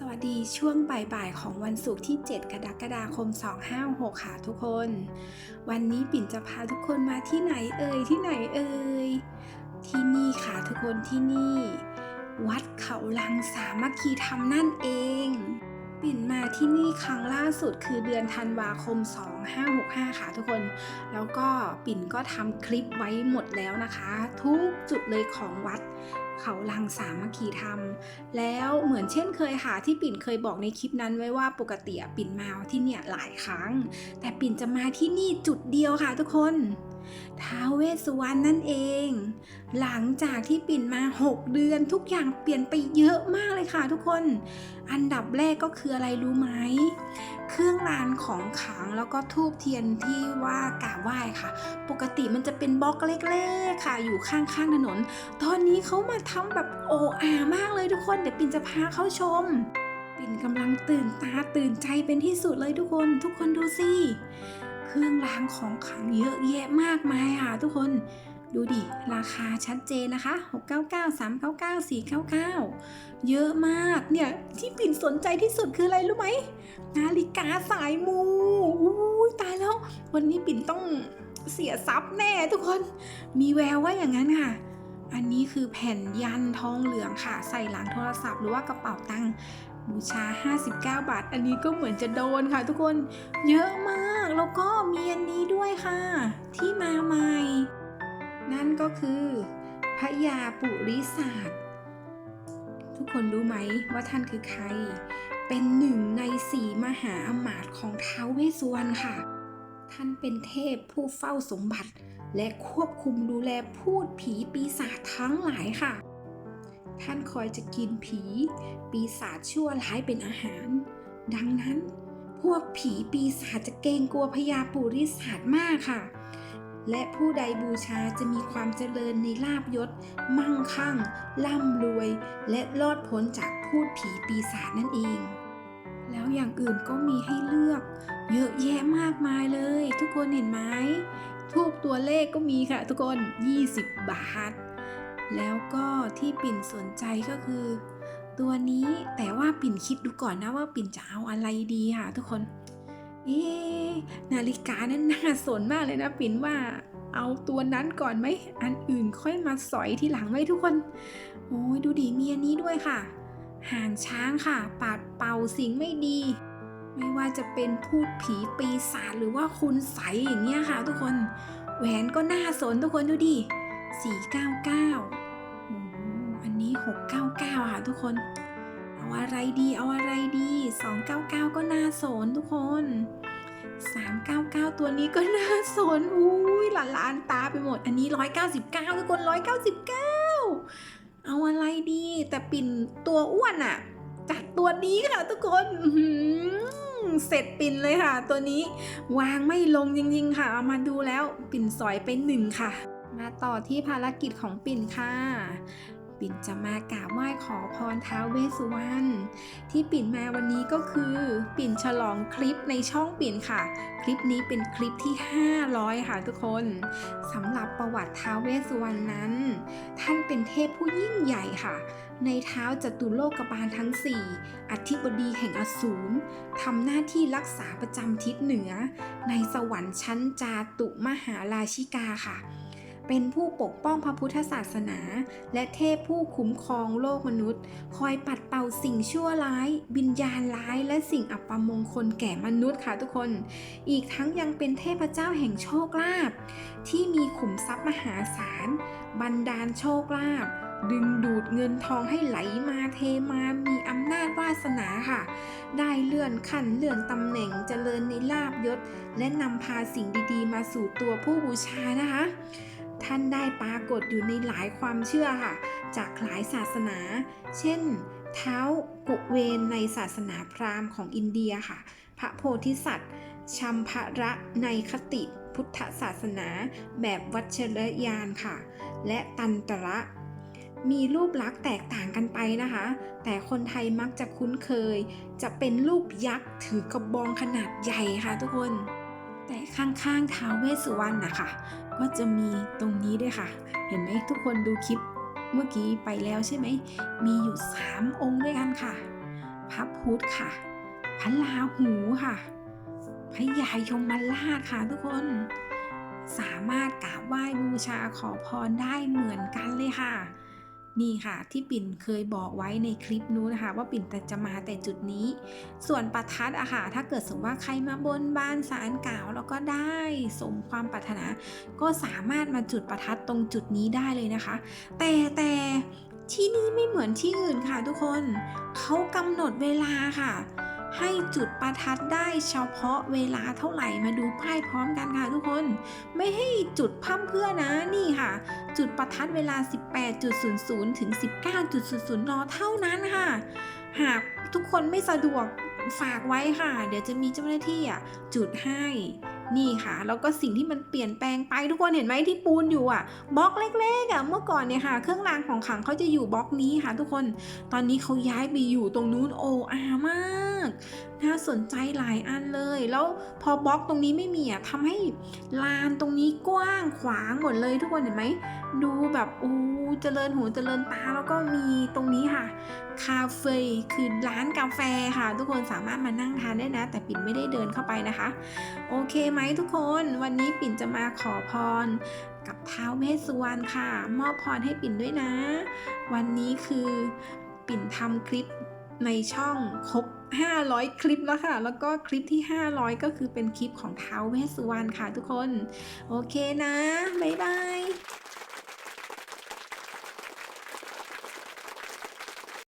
สวัสดีช่วงบ่ายๆของวันศุกร์ที่ 7 กรกฎาคม 256 ค่ะทุกคน วันนี้ปิ่นจะพาทุกคนมาที่ไหนเอ่ยที่ไหนเอ่ยที่นี่ค่ะทุกคนที่นี่ วัดเขาลังสามัคคีธรรมนั่นเอง ปิ่นมาที่นี่ครั้งล่าสุดคือเดือนธันวาคม 2565 ค่ะทุกคน แล้วก็ปิ่นก็ทำคลิปไว้หมดแล้วนะคะ ทุกจุดเลยของวัดเขาลังสามัคคีธรรม แล้วเหมือนเช่นเคยค่ะที่ปิ่นเคยบอกในคลิปนั้นไว้ว่าปกติอะปิ่นมาที่เนี่ยหลายครั้ง แต่ปิ่นจะมาที่นี่จุดเดียวค่ะทุกคน ท้าวเวสสุวรรณนั่นเอง หลังจากที่ปิ่นมา 6 เดือนทุกอย่างเปลี่ยนไปเยอะมากเลยค่ะทุกคน อันดับแรกก็คืออะไรรู้ไหม เครื่องรางของขลังแล้วก็ทูบเทียนที่ว่ากราบไหว้ค่ะ ปกติมันจะเป็นบล็อกเล็กๆค่ะ อยู่ข้างๆถนน ตอนนี้เขามาทำแบบโออามากเลยทุกคนเดี๋ยวปิ่นจะพาเข้าชม ปิ่นกำลังตื่นตาตื่นใจเป็นที่สุดเลยทุกคน ทุกคนดูสิ เครื่องรางของขลังเยอะแยะมากมายค่ะทุกคนดูดิ ราคาชัดเจนนะคะ 699 399 499 เยอะมาก เนี่ย ที่ปิ่นสนใจที่สุดคืออะไรรู้ไหม นาฬิกาสายมูอู้ยตายแล้ว วันนี้ปิ่นต้องเสียทรัพย์แน่ทุกคน มีแววว่าอย่างนั้นค่ะ อันนี้คือแผ่นยันทองเหลืองค่ะ ใส่หลังโทรศัพท์หรือว่ากระเป๋าตังค์ บูชา 59 บาท อันนี้ก็เหมือนจะโดนค่ะทุกคน เยอะมาก แล้วก็มีอันนี้ด้วยค่ะ ที่มาใหม่ นั่นก็คือพระยาปุริศาสตร์ทุกคนรู้ไหมว่าท่านคือใคร เป็นหนึ่งในสี่มหาอมาตย์ของท้าวเวสสุวรรณค่ะ ท่านเป็นเทพผู้เฝ้าสมบัติ และควบคุมดูแลพูดผีปีศาจทั้งหลายค่ะ ท่านคอยจะกินผี ปีศาจชั่วร้ายเป็นอาหาร ดังนั้น พวกผีปีศาจจะเกรงกลัวพญาปุริศาสมากค่ะ และผู้ใดบูชาจะมีความเจริญในลาบยศ มั่งคั่ง ร่ำรวย และรอดพ้นจากพูดผีปีศาจนั่นเอง แล้วอย่างอื่นก็มีให้เลือก เยอะแยะมากมายเลย ทุกคนเห็นไหมทูบตัวเลขก็มีค่ะ ทุกคน 20 บาท แล้วก็ที่ปิ่นสนใจก็คือ ตัวนี้แต่ว่าปิ่นคิดดูก่อนนะว่าปิ่นจะเอาอะไรดีค่ะทุกคน เอ๊นาฬิกานั้นน่าสนมากเลยนะ ปิ่นว่าเอาตัวนั้นก่อนไหมอันอื่นค่อยมาสอยทีหลังไหมทุกคน โอ้ยดูดีมีอันนี้ด้วยค่ะหางช้างค่ะ ปาดเป่าสิ่งไม่ดี ไม่ว่าจะเป็นพูดผีปีศาจหรือว่าคุณใสอย่างเงี้ยค่ะ ทุกคน แหวนก็น่าสนทุกคนดูดิ 499อ้โหอันนี้ 699 ค่ะทุกคน เอาอะไรดี เอาอะไรดี 299 ก็น่าสนทุกคน 399 ตัวนี้ก็น่าสนอุ้ยหลานลานตาไปหมด อันนี้ 199 ทุกคน 199 เอาอะไรดี แต่ปิ่นตัวอ้วนอะจัดตัวนี้ค่ะทุกคนเสร็จปิ่นเลยค่ะ ตัวนี้ วางไม่ลงจริงๆค่ะ เอามาดูแล้วปิ่นสอยไปหนึ่งค่ะ มาต่อที่ภารกิจของปิ่นค่ะ ปิ่นจะมากราบไหว้ขอพรท้าวเวสุวรรณที่ปิ่นมาวันนี้ก็คือ ปิ่นฉลองคลิปในช่องปิ่นค่ะ คลิปนี้เป็นคลิปที่ 500 ค่ะทุกคนสำหรับประวัติท้าวเวสสุวรรณนั้น ท่านเป็นเทพผู้ยิ่งใหญ่ค่ะในเท้าจตุโลกบาลทั้ง 4 อธิบดีแห่งอสูรทำหน้าที่รักษาประจำทิศเหนือ ในสวรรค์ชั้นจาตุมหาราชิกาค่ะ เป็นผู้ปกป้องพระพุทธศาสนา และเทพผู้คุ้มครองโลกมนุษย์ คอยปัดเป่าสิ่งชั่วร้ายวิญญาณร้าย และสิ่งอัปมงคลแก่มนุษย์ค่ะทุกคน อีกทั้งยังเป็นเทพเจ้าแห่งโชคลาภที่มีขุมทรัพย์มหาศาลบันดาลโชคลาภดึงดูดเงินทองให้ไหลมาเทมามีอำนาจวาสนาค่ะ ได้เลื่อนขั้นเลื่อนตำแหน่งเจริญในลาบยศ และนำพาสิ่งดีๆ มาสู่ตัวผู้บูชานะคะ ท่านได้ปรากฏอยู่ในหลายความเชื่อค่ะ จากหลายศาสนา เช่น เท้ากุเวนในศาสนาพราหมณ์ของอินเดียค่ะ พระโพธิสัตว์ชัมภระในคติพุทธศาสนาแบบวัชรยานค่ะ และตันตระมีรูปลักษณ์แตกต่างกันไปนะคะ แต่คนไทยมักจะคุ้นเคย จะเป็นรูปยักษ์ถือกระบองขนาดใหญ่ค่ะทุกคน แต่ข้างๆท้าวเวสสุวรรณนะคะก็จะมีตรงนี้ด้วยค่ะ เห็นไหมทุกคนดูคลิปเมื่อกี้ไปแล้วใช่ไหม มีอยู่ 3 องค์ด้วยกันค่ะ พระพุทธค่ะ พระราหูค่ะ พระยายมราชค่ะทุกคน สามารถกราบไหว้บูชาขอพรได้เหมือนกันเลยค่ะ นี่ค่ะที่ปิ่นเคยบอกไว้ในคลิปนู้นนะคะ ว่าปิ่นแต่จะมาแต่จุดนี้ ส่วนประทัดอะค่ะถ้าเกิดสมมติว่าใครมาบนบานสารกล่าว แล้วก็ได้สมความปรารถนา ก็สามารถมาจุดประทัดตรงจุดนี้ได้เลยนะคะ แต่แต่ที่นี่ไม่เหมือนที่อื่นค่ะทุกคนเขากำหนดเวลาค่ะ ให้จุดประทัดได้เฉพาะเวลาเท่าไหร่มาดูป้ายพร้อมกันค่ะทุกคน ไม่ให้จุดพั่มเพื่อนะนี่ค่ะ จุดประทัดเวลา 18.00 ถึง 19.00 น เท่านั้นค่ะ หากทุกคนไม่สะดวกฝากไว้ค่ะ เดี๋ยวจะมีเจ้าหน้าที่อะจุดให้ นี่ค่ะ แล้วก็สิ่งที่มันเปลี่ยนแปลงไปทุกคนเห็นไหมที่ปูนอยู่อะบล็อกเล็กๆอะเมื่อก่อนเนี่ยค่ะ เครื่องรางของขลังเขาจะอยู่บล็อกนี้ค่ะ ทุกคน ตอนนี้เขาย้ายไปอยู่ตรงนู้นโออามากน่าสนใจหลายอันเลย แล้วพอบล็อกตรงนี้ไม่มีอะทำให้ลานตรงนี้กว้างขวางหมดเลยทุกคนเห็นไหม ดูแบบอู้เจริญหูเจริญตาแล้วก็มีตรงนี้ค่ะ คาเฟ่คือร้านกาแฟค่ะ ทุกคนสามารถมานั่งทานได้นะ แต่ปิ่นไม่ได้เดินเข้าไปนะคะ โอเคไหมทุกคนวันนี้ปิ่นจะมาขอพรกับท้าวเวสสุวรรณค่ะ มอบพรให้ปิ่นด้วยนะ วันนี้คือปิ่นทำคลิปในช่องคบ 500 คลิปแล้วค่ะ แล้วก็คลิปที่ 500 ก็คือเป็นคลิปของท้าวเวสสุวรรณค่ะทุกคน โอเคนะ บ๊ายบาย